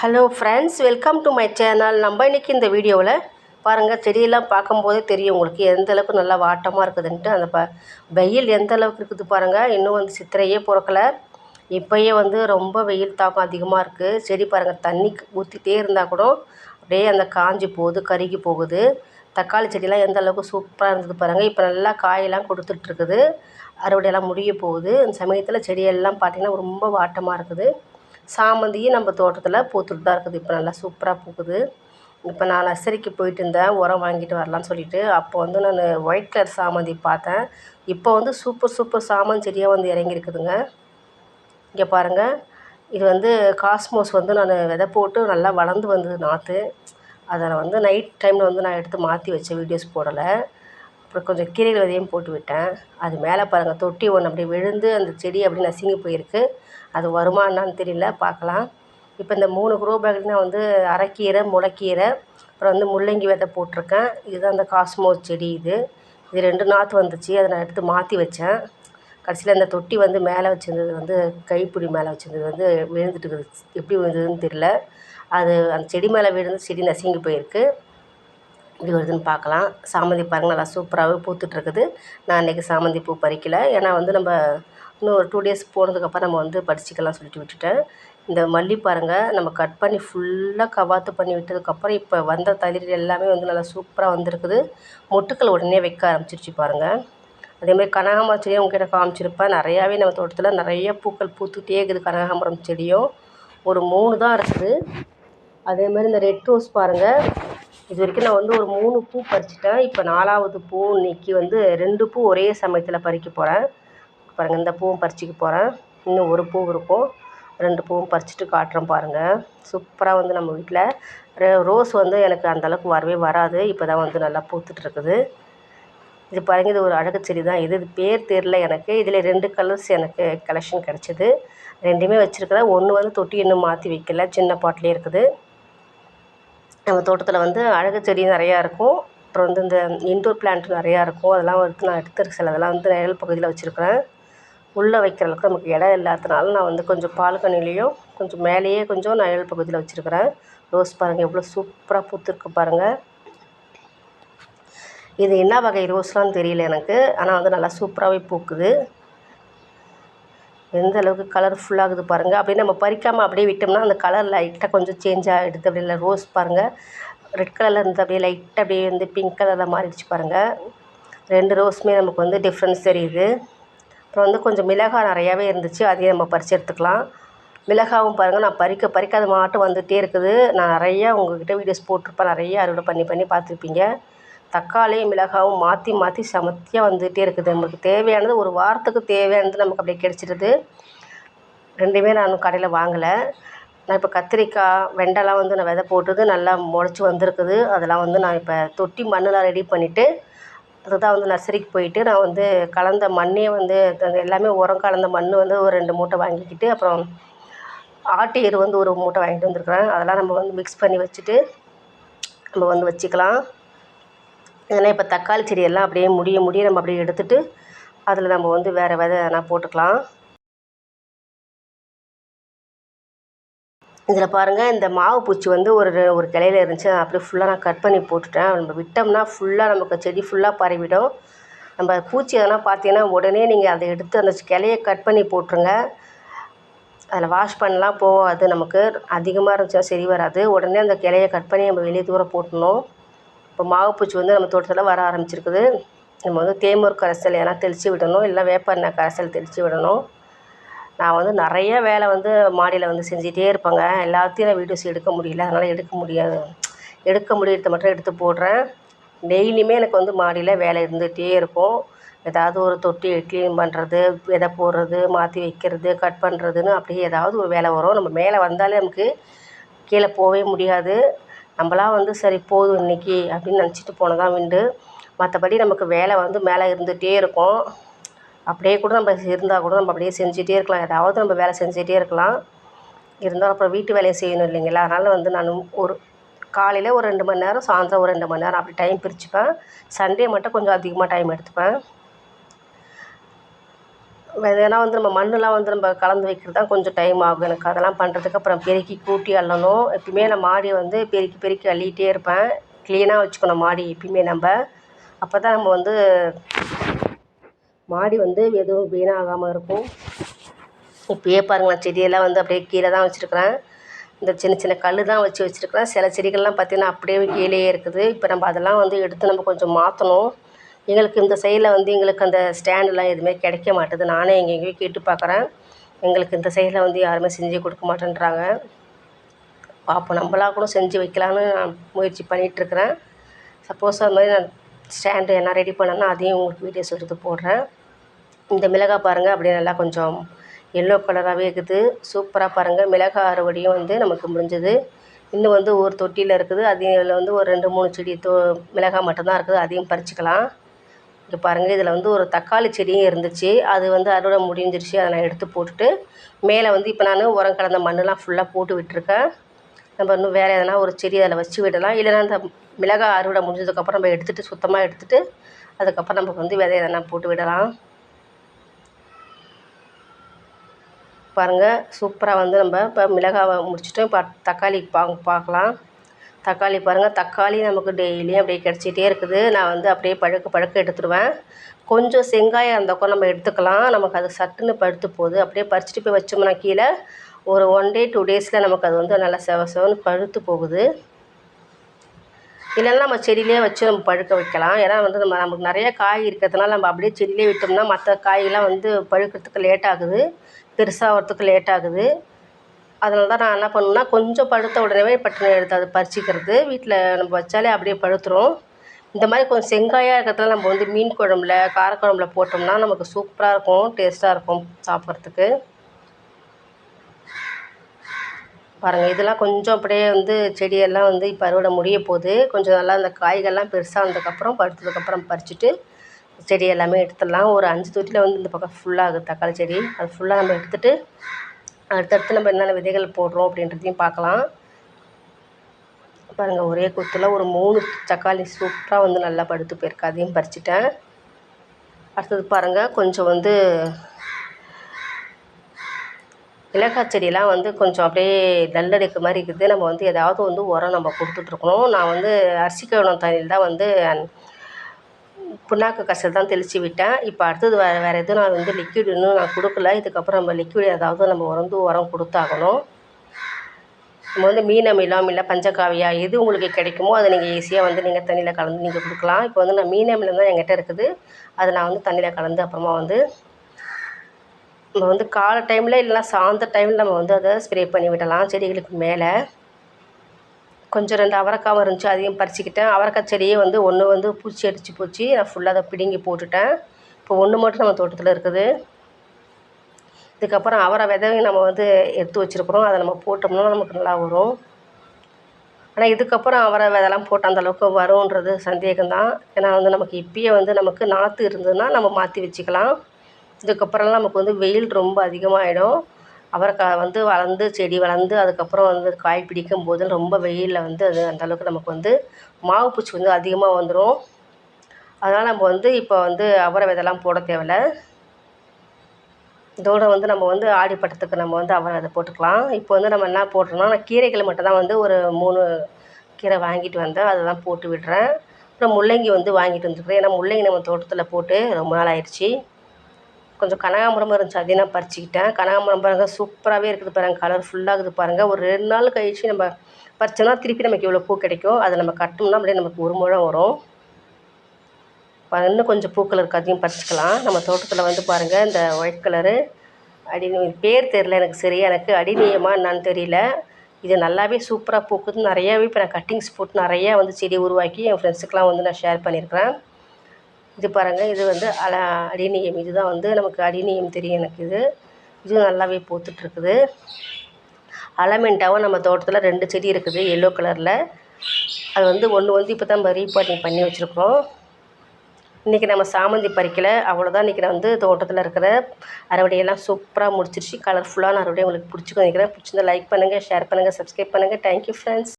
Hello friends welcome to my channel நம்ம இன்றைக்கி இந்த வீடியோவில் பாருங்கள் செடியெல்லாம் பார்க்கும்போதே தெரியும் உங்களுக்கு எந்த அளவுக்கு நல்லா வாட்டமாக இருக்குதுன்ட்டு. அந்த ப வெயில் எந்த அளவுக்கு இருக்குது பாருங்கள் இன்னும் வந்து சித்திரையே பிறக்கல. இப்போயே வந்து ரொம்ப வெயில் தாக்கம் அதிகமாக இருக்குது செடி பாருங்கள் தண்ணி ஊற்றிட்டே இருந்தால் கூட அப்படியே அந்த காஞ்சி போகுது கருகி போகுது. தக்காளி செடியெல்லாம் எந்த அளவுக்கு சூப்பராக இருந்தது பாருங்கள் இப்போ நல்லா காயெல்லாம் கொடுத்துட்ருக்குது அறுவடையெல்லாம் முடிய போகுது. அந்த சமயத்தில் செடியெல்லாம் பார்த்திங்கன்னா ரொம்ப வாட்டமாக இருக்குது. சாமந்தியும் நம்ம தோட்டத்தில் பூத்துட்டு தான் இருக்குது. இப்போ நல்லா சூப்பராக பூக்குது. இப்போ நான் நர்சரிக்கு போயிட்டு இருந்தேன். உரம் வாங்கிட்டு வரலான்னு சொல்லிட்டு. அப்போ வந்து நான் ஒயிட் கலர் சாமந்தி பார்த்தேன். இப்போ வந்து சூப்பர் சூப்பர் சாமந்தி செடியாக வந்து இறங்கியிருக்குதுங்க. இங்கே பாருங்கள் இது வந்து காஸ்மோஸ் வந்து நான் விதை போட்டு நல்லா வளர்ந்து வந்தது நாற்று அதை நான் வந்து நைட் டைமில் வந்து நான் எடுத்து மாற்றி வச்சேன் வீடியோஸ் போடலை. அப்புறம் கொஞ்சம் கீரைகள் விதையும் போட்டு விட்டேன். அது மேலே பாருங்கள் தொட்டி ஒன்று அப்படியே விழுந்து அந்த செடி அப்படியே நசுங்கி போயிருக்கு. அது வருமா என்னான்னு தெரியல பார்க்கலாம். இப்போ இந்த மூணு க்ரோ பேக்கில் நான் வந்து அரைக்கீரை முளைக்கீரை அப்புறம் வந்து முள்ளங்கி விதை போட்டிருக்கேன். இதுதான் அந்த காஸ்மோஸ் செடி இது. இது ரெண்டு நாற்று வந்துச்சு அதை நான் எடுத்து மாற்றி வச்சேன். கடைசியில் அந்த தொட்டி வந்து மேலே வச்சுருந்தது வந்து கைப்பிடி மேலே வச்சுருந்தது வந்து விழுந்துட்டு இருக்குது. எப்படி விழுந்ததுன்னு தெரியல. அது அந்த செடி மேலே விழுந்து செடி நசுங்கி போயிருக்கு. எப்படி வருதுன்னு பார்க்கலாம். சாமந்தி பாருங்கள் நல்லா சூப்பராகவே பூத்துட்ருக்குது நான் இன்றைக்கி சாமந்தி பூ பறிக்கலை. ஏன்னா வந்து நம்ம இன்னும் ஒரு டூ டேஸ் போனதுக்கப்புறம் நம்ம வந்து பறிச்சிக்கலாம் சொல்லிட்டு விட்டுட்டேன். இந்த மல்லி பாருங்கள் நம்ம கட் பண்ணி ஃபுல்லாக கவாத்து பண்ணி விட்டதுக்கப்புறம் இப்போ வந்த தளிர் எல்லாமே வந்து நல்லா சூப்பராக வந்திருக்குது. மொட்டுக்கள் உடனே வைக்க ஆரம்பிச்சிருச்சு பாருங்கள் அதேமாதிரி கனகாமரம் செடியும் உங்ககிட்ட காமிச்சிருப்பேன். நிறையாவே நம்ம தோட்டத்தில் நிறைய பூக்கள் பூத்துக்கிட்டே இருக்குது கனகாமரம் செடியும். ஒரு மூணு தான் இருக்குது. அதேமாதிரி இந்த ரெட் ரோஸ் பாருங்கள் இது வரைக்கும் நான் வந்து ஒரு மூணு பூ பறிச்சிட்டேன். இப்போ நாலாவது பூ இன்னைக்கு வந்து ரெண்டு பூ ஒரே சமயத்தில் பறிக்க போகிறேன் பாருங்கள் இந்த பூவும் பறிச்சிக்க போகிறேன் இன்னும் ஒரு பூ இருக்கும். ரெண்டு பூவும் பறிச்சிட்டு காட்டுறேன் பாருங்கள் சூப்பராக வந்து நம்ம வீட்டில் ரோஸ் வந்து எனக்கு அந்தளவுக்கு வரவே வராது. இப்போ தான் வந்து நல்லா பூத்துட்ருக்குது இது பாருங்கள் இது ஒரு அழகு செடி தான். இது இது பேர் தெரில எனக்கு. இதில் ரெண்டு கலர்ஸ் எனக்கு கலெக்ஷன் கிடச்சிது. ரெண்டுமே வச்சுருக்கிறேன் ஒன்று வந்து தொட்டி இன்னும் மாற்றி வைக்கல. சின்ன பாட்டிலே இருக்குது. நம்ம தோட்டத்தில் வந்து அழகு செடி நிறையா இருக்கும். அப்புறம் வந்து இந்த இன்டோர் பிளான்ட் நிறையா இருக்கும். அதெல்லாம் வந்து நான் எடுத்து சிலதெல்லாம் வந்து நிழல் பகுதியில் வச்சுருக்குறேன். உள்ளே வைக்கிற அளவுக்கு நமக்கு இடம் இல்லாததுனால நான் வந்து கொஞ்சம் பால்கனிலையும் கொஞ்சம் மேலேயே கொஞ்சம் நிழல் பகுதியில் வச்சுருக்கிறேன். ரோஸ் பாருங்கள் எவ்வளோ சூப்பராக பூத்துருக்கு பாருங்கள் இது என்ன வகை ரோஸ்லாம் தெரியல எனக்கு. ஆனால் வந்து நல்லா சூப்பராகவே பூக்குது. எந்த அளவுக்கு கலர்ஃபுல்லாகுது பாருங்கள் அப்படியே நம்ம பறிக்காமல் அப்படியே விட்டோம்னா அந்த கலர் லைட்டாக கொஞ்சம் சேஞ்ச் ஆகிடுது அப்படி இல்லை ரோஸ் பாருங்கள் ரெட் கலரில் இருந்து அப்படியே லைட்டாக அப்படியே வந்து பிங்க் கலரில் மாறிடுச்சு பாருங்கள் ரெண்டு ரோஸுமே நமக்கு வந்து டிஃப்ரென்ஸ் தெரியுது. அப்புறம் வந்து கொஞ்சம் மிளகாய் நிறையாவே இருந்துச்சு. அதையும் நம்ம பறித்து எடுத்துக்கலாம். மிளகாவும் பாருங்கள் நான் பறிக்க பறிக்காத மாட்டும் வந்துகிட்டே இருக்குது. நான் நிறையா உங்கள்கிட்ட வீடியோஸ் போட்டிருப்பேன். நிறைய அறுவடை பண்ணி பண்ணி பார்த்துருப்பீங்க. தக்காளியும் மிளகாவும் மாற்றி மாற்றி சமத்தியாக வந்துகிட்டே இருக்குது. நம்மளுக்கு தேவையானது ஒரு வாரத்துக்கு தேவையானது நமக்கு அப்படியே கிடச்சிடுது ரெண்டுமே நான் கடையில் வாங்கலை. நான் இப்போ கத்திரிக்காய் வெண்டைலாம் வந்து நான் விதை போட்டது நல்லா முளைச்சி வந்திருக்குது. அதெல்லாம் வந்து நான் இப்போ தொட்டி மண்ணெலாம் ரெடி பண்ணிவிட்டு அதுதான் வந்து நர்சரிக்கு போயிட்டு நான் வந்து கலந்த மண்ணே வந்து எல்லாமே உரம் கலந்த மண் வந்து ஒரு ரெண்டு மூட்டை வாங்கிக்கிட்டு அப்புறம் ஆட்டு எரு வந்து ஒரு மூட்டை வாங்கிட்டு வந்திருக்கிறேன். அதெல்லாம் நம்ம வந்து மிக்ஸ் பண்ணி வச்சுட்டு நம்ம வந்து வச்சுக்கலாம். ஏன்னா இப்போ தக்காளி செடியெல்லாம் அப்படியே முடிய முடிய நம்ம அப்படியே எடுத்துகிட்டு அதில் நம்ம வந்து வேறு விதை நான் போட்டுக்கலாம். இதில் பாருங்கள் இந்த மாவு பூச்சி வந்து ஒரு ஒரு கிளையில இருந்துச்சு. அப்படியே ஃபுல்லாக நான் கட் பண்ணி போட்டுட்டேன். நம்ம விட்டோம்னா ஃபுல்லாக நமக்கு செடி ஃபுல்லாக பரவிடும். நம்ம பூச்சி எதனா பார்த்தீங்கன்னா உடனே நீங்கள் அதை எடுத்து அந்த கிளைய கட் பண்ணி போட்டுருங்க. அதில் வாஷ் பண்ணலாம் போகாது. நமக்கு அதிகமாக இருந்துச்சுன்னா சரி வராது. உடனே அந்த கிளைய கட் பண்ணி நம்ம வெளியே தூர போட்டுடணும். இப்போ மாவுப்பூச்சி வந்து நம்ம தோட்டத்தில் வர ஆரம்பிச்சிருக்குது. நம்ம வந்து தேமூர் கரைசல் எதனா தெளித்து விடணும். இல்லை வேப்ப எண்ணெய் கரைசல் தெளித்து விடணும். நான் வந்து நிறைய வேலை வந்து மாடியில் வந்து செஞ்சிகிட்டே இருப்பேங்க. எல்லாத்தையும் நான் வீடியோஸ் எடுக்க முடியல. அதனால் எடுக்க முடியாது. எடுக்க முடியறத மட்டும் எடுத்து போடுறேன். டெய்லியுமே எனக்கு வந்து மாடியில் வேலை இருந்துகிட்டே இருக்கும். ஏதாவது ஒரு தொட்டி க்ளீன் பண்ணுறது விதை போடுறது மாற்றி வைக்கிறது கட் பண்ணுறதுன்னு அப்படியே ஏதாவது ஒரு வேலை வரும். நம்ம மேலே வந்தாலே நமக்கு கீழே போகவே முடியாது. நம்மளாம் வந்து சரி போதும் இன்றைக்கி அப்படின்னு நினச்சிட்டு போனதான் விண்டு உண்டு. மற்றபடி நமக்கு வேலை வந்து மேலே இருந்துகிட்டே இருக்கும். அப்படியே கூட நம்ம இருந்தால் கூட நம்ம அப்படியே செஞ்சுட்டே இருக்கலாம். ஏதாவது நம்ம வேலை செஞ்சுட்டே இருக்கலாம். இருந்தாலும் அப்புறம் வீட்டு வேலையை செய்யணும் இல்லைங்களா? அதனால் வந்து நான் ஒரு காலையில் ஒரு ரெண்டு மணி நேரம் சாயந்தரம் ஒரு ரெண்டு மணி நேரம் அப்படி டைம் பிரிச்சுப்பேன். சண்டே மட்டும் கொஞ்சம் அதிகமாக டைம் எடுத்துப்பேன். இதெல்லாம் வந்து நம்ம மண்ணெலாம் வந்து நம்ம கலந்து வைக்கிறது தான் கொஞ்சம் டைம் ஆகும் எனக்கு. அதெல்லாம் பண்ணுறதுக்கு அப்புறம் பெருக்கி கூட்டி அள்ளணும். எப்பயுமே நான் மாடியை வந்து பெருக்கி பெருக்கி அள்ளிகிட்டே இருப்பேன். க்ளீனாக வச்சுக்கணும் மாடி எப்பயுமே நம்ம. அப்போ தான் நம்ம வந்து மாடி வந்து எதுவும் வீணாகாமல் இருக்கும். இப்போயே பாருங்களேன் செடியெல்லாம் வந்து அப்படியே கீழே தான் வச்சுருக்குறேன். இந்த சின்ன சின்ன கல் தான் வச்சு வச்சுருக்குறேன். சில செடிகள்லாம் பார்த்திங்கன்னா அப்படியே கீழேயே இருக்குது. இப்போ நம்ம அதெல்லாம் வந்து எடுத்து நம்ம கொஞ்சம் மாற்றணும் எங்களுக்கு இந்த சைடில் வந்து எங்களுக்கு அந்த ஸ்டாண்டெலாம் எதுவுமே கிடைக்க மாட்டுது. நானே எங்கெங்கேயோ கேட்டு பார்க்குறேன் எங்களுக்கு இந்த சைடில் வந்து யாருமே செஞ்சு கொடுக்க மாட்டேன்றாங்க. பார்ப்போம் நம்மளாக கூட செஞ்சு வைக்கலான்னு நான் முயற்சி பண்ணிகிட்ருக்குறேன் சப்போஸ் அது மாதிரி நான் ஸ்டாண்டு என்ன ரெடி பண்ணேன்னா அதையும் உங்களுக்கு வீடியோஸ் எடுத்து போடுறேன். இந்த மிளகாய் பாருங்கள் அப்படியே நல்லா கொஞ்சம் எல்லோ கலராகவே இருக்குது. சூப்பராக பாருங்கள் மிளகாய் அறுவடையும் வந்து நமக்கு முடிஞ்சது. இன்னும் வந்து ஒரு தொட்டியில் இருக்குது. அதில் வந்து ஒரு ரெண்டு மூணு செடி தோ மிளகாய் மட்டும்தான் இருக்குது. அதையும் பறிச்சுக்கலாம். இது பாருங்கள் இதில் வந்து ஒரு தக்காளி செடியும் இருந்துச்சு. அது வந்து அறுவடை முடிஞ்சிருச்சு. அதை நான் எடுத்து போட்டுட்டு மேலே வந்து இப்போ நான் உரம் கலந்த மண்ணெலாம் ஃபுல்லாக போட்டு விட்டுருக்கேன். நம்ம இன்னும் வேறு எதனா ஒரு செடி அதில் வச்சு விடலாம். இல்லைன்னா அந்த மிளகாய் அறுவடை முடிஞ்சதுக்கப்புறம் நம்ம எடுத்துகிட்டு சுத்தமாக எடுத்துகிட்டு அதுக்கப்புறம் நம்ம வந்து விதை எதனா போட்டு விடலாம். பாருங்கள் சூப்பராக வந்து நம்ம இப்போ மிளகாவை முடிச்சுட்டு இப்போ தக்காளி பா பார்க்கலாம் தக்காளி பாருங்கள் தக்காளி நமக்கு டெய்லியும் அப்படியே கிடச்சிட்டே இருக்குது. நான் வந்து அப்படியே பழுக்க பழுக்க எடுத்துடுவேன் கொஞ்சம் செங்காயம் இருந்தாக்கோ நம்ம எடுத்துக்கலாம். நமக்கு அது சட்டுன்னு பழுத்து போகுது. அப்படியே பறிச்சுட்டு போய் வச்சோம்னா கீழே ஒரு ஒன் டே டூ டேஸில் நமக்கு அது வந்து நல்லா செவ செவன்னு பழுத்து போகுது. இல்லைன்னா நம்ம செடியிலே வச்சு நம்ம பழுக்க வைக்கலாம். ஏன்னா வந்து நம்ம நமக்கு நிறைய காய் இருக்கிறதுனால நம்ம அப்படியே செடியிலே விட்டோம்னா மற்ற காயெல்லாம் வந்து பழுக்கிறதுக்கு லேட் ஆகுது. பெருசாகிறதுக்கு லேட் ஆகுது. அதனால் தான் நான் என்ன பண்ணுவேன்னா கொஞ்சம் பழுத்த உடனே பட்டுன்னு எடுத்து அதை பறிச்சிக்கிறது. வீட்டில் நம்ம வச்சாலே அப்படியே பழுத்துடும் இந்த மாதிரி கொஞ்சம் செங்காயாக இருக்கிறதுல நம்ம வந்து மீன் குழம்புல காரக்குழம்புல போட்டோம்னா நமக்கு சூப்பராக இருக்கும் டேஸ்ட்டாக இருக்கும் சாப்பிட்றதுக்கு. பாருங்கள் இதெல்லாம் கொஞ்சம் அப்படியே வந்து செடியெல்லாம் வந்து இப்போ அறுவடை முடிய போகுது. கொஞ்சம் நல்லா அந்த காய்கள்லாம் பெருசாக வந்ததுக்கப்புறம் பழுத்ததுக்கப்புறம் பறிச்சுட்டு செடி எல்லாமே எடுத்துடலாம். ஒரு அஞ்சு தொட்டியில் வந்து இந்த பக்கம் ஃபுல்லாகுது தக்காளி செடி. அது ஃபுல்லாக நம்ம எடுத்துகிட்டு அடுத்தடுத்து நம்ம என்னென்ன விதைகள் போடுறோம் அப்படின்றதையும் பார்க்கலாம். பாருங்கள் ஒரே குத்தில் ஒரு மூணு தக்காளி சூப்பராக வந்து நல்லா படுத்து போயிருக்கு. அதையும் பறிச்சிட்டேன். அடுத்தது பாருங்கள் கொஞ்சம் வந்து இலக்காய் செடியெலாம் வந்து கொஞ்சம் அப்படியே டல்லடிக்க மாதிரி இருக்குது. நம்ம வந்து ஏதாவது வந்து உரம் நம்ம கொடுத்துட்ருக்கணும் நான் வந்து அரிசி கவனம் தண்ணியில் தான் வந்து புண்ணாக்கு கசை தான் தெளித்து விட்டேன். இப்போ அடுத்தது வேறு வேறு எதுவும் நான் வந்து லிக்விட் இன்னும் நான் கொடுக்கல. இதுக்கப்புறம் நம்ம லிக்விட் ஏதாவது நம்ம உறந்து உரம் கொடுத்தாகணும். நம்ம வந்து மீன் அமிலம் இல்லை பஞ்சகாவியா எது உங்களுக்கு கிடைக்குமோ அதை நீங்கள் ஈஸியாக வந்து நீங்கள் தண்ணியில் கலந்து நீங்கள் கொடுக்கலாம். இப்போ வந்து நான் மீன் அமிலம் தான் என்கிட்ட இருக்குது. அதை நான் வந்து தண்ணியில் கலந்து அப்புறமா வந்து நம்ம வந்து காலை டைமில் இல்லைனா சாயந்தர டைமில் நம்ம வந்து அதை ஸ்ப்ரே பண்ணி விடலாம். செடிகளுக்கு மேலே. கொஞ்சம் ரெண்டு அவரைக்காவும் இருந்துச்சு அதையும் பறிச்சுக்கிட்டேன். அவரைக்காய் செடியே வந்து ஒன்று வந்து பூச்சி அடித்து போச்சு. நான் ஃபுல்லாக அதை பிடுங்கி போட்டுட்டேன். இப்போ ஒன்று மட்டும் நம்ம தோட்டத்தில் இருக்குது. இதுக்கப்புறம் அவரை விதையும் நம்ம வந்து எடுத்து வச்சுருக்குறோம். அதை நம்ம போட்டோம்னா நமக்கு நல்லா வரும். ஆனால் இதுக்கப்புறம் அவரை விதெல்லாம் போட்டால் அந்தளவுக்கு வரும்ன்றது சந்தேகம்தான். ஏன்னா வந்து நமக்கு இப்பயே வந்து நமக்கு நாற்று இருந்ததுன்னா நம்ம மாற்றி வச்சுக்கலாம். இதுக்கப்புறம்லாம் நமக்கு வந்து வெயில் ரொம்ப அதிகமாகிடும் அவரைக்காய் வந்து வளர்ந்து செடி வளர்ந்து அதுக்கப்புறம் வந்து காய் பிடிக்கும் போது ரொம்ப வெயிலில் வந்து அது அந்தளவுக்கு நமக்கு வந்து மாவு பூச்சி வந்து அதிகமாக வந்துடும் அதனால் நம்ம வந்து இப்போ வந்து அவரை விதைலாம் போட தேவையில்ல. இதோடு வந்து நம்ம வந்து ஆடிப்பட்டத்துக்கு நம்ம வந்து அவரை அதை போட்டுக்கலாம். இப்போ வந்து நம்ம என்ன போடுறோம்னா நான் கீரைகள் மட்டும் தான் வந்து ஒரு மூணு கீரை வாங்கிட்டு வந்தேன். அதை தான் போட்டு விடுறேன். அப்புறம் முள்ளங்கி வந்து வாங்கிட்டு வந்துருக்குறேன். ஏன்னா முள்ளங்கி நம்ம தோட்டத்தில் போட்டு ரொம்ப நாள் ஆயிடுச்சு. கொஞ்சம் கனகாம்பரமும் இருந்துச்சு அதையும் நான் பறிச்சுக்கிட்டேன். கனகாமரம் பாருங்கள் சூப்பராகவே இருக்குது பாருங்கள் கலர் ஃபுல்லாக இருக்குது பாருங்கள் ஒரு ரெண்டு நாள் கழிச்சு நம்ம பறிச்சோம்னா திருப்பி நமக்கு இவ்வளோ பூ கிடைக்கும். அதை நம்ம கட்டோம்னா அப்படியே நமக்கு ஒரு முழம் வரும். இன்னும் கொஞ்சம் பூக்கள் இருக்குது அதையும் பறிச்சுக்கலாம். நம்ம தோட்டத்தில் வந்து பாருங்கள் இந்த ஒயிட் கலரு அடி பேர் தெரில எனக்கு சரியாக எனக்கு அடிநியமாக என்னான்னு தெரியல. இது நல்லாவே சூப்பராக பூக்குது. நிறையாவே இப்போ நான் கட்டிங்ஸ் போட்டு நிறையா வந்து செடி உருவாக்கி என் ஃப்ரெண்ட்ஸுக்கெலாம் வந்து நான் ஷேர் பண்ணியிருக்கிறேன். இது பாருங்கள் இது வந்து அல அடிநியம். இது தான் வந்து நமக்கு அடிநியம் தெரியும் எனக்கு இது. இதுவும் நல்லாவே பூத்துட்ருக்குது அலமெண்டாவும் நம்ம தோட்டத்தில் ரெண்டு செடி இருக்குது எல்லோ கலரில் அது வந்து ஒன்று வந்து இப்போ தான் நம்ம ரீபாட்டிங் பண்ணி வச்சுருக்கோம் இன்றைக்கி நம்ம சாமந்தி பறிக்கலை அவ்வளோதான் இன்றைக்கி நான் வந்து தோட்டத்தில் இருக்கிற அறுவடையெல்லாம் சூப்பராக முடிச்சிருச்சு. கலர்ஃபுல்லான அறுவடை உங்களுக்கு பிடிச்சிக்கோ நினைக்கிறேன். பிடிச்சிருந்தா லைக் பண்ணுங்கள் ஷேர் பண்ணுங்கள் சப்ஸ்கிரைப் பண்ணுங்கள் தேங்க்யூ ஃப்ரெண்ட்ஸ்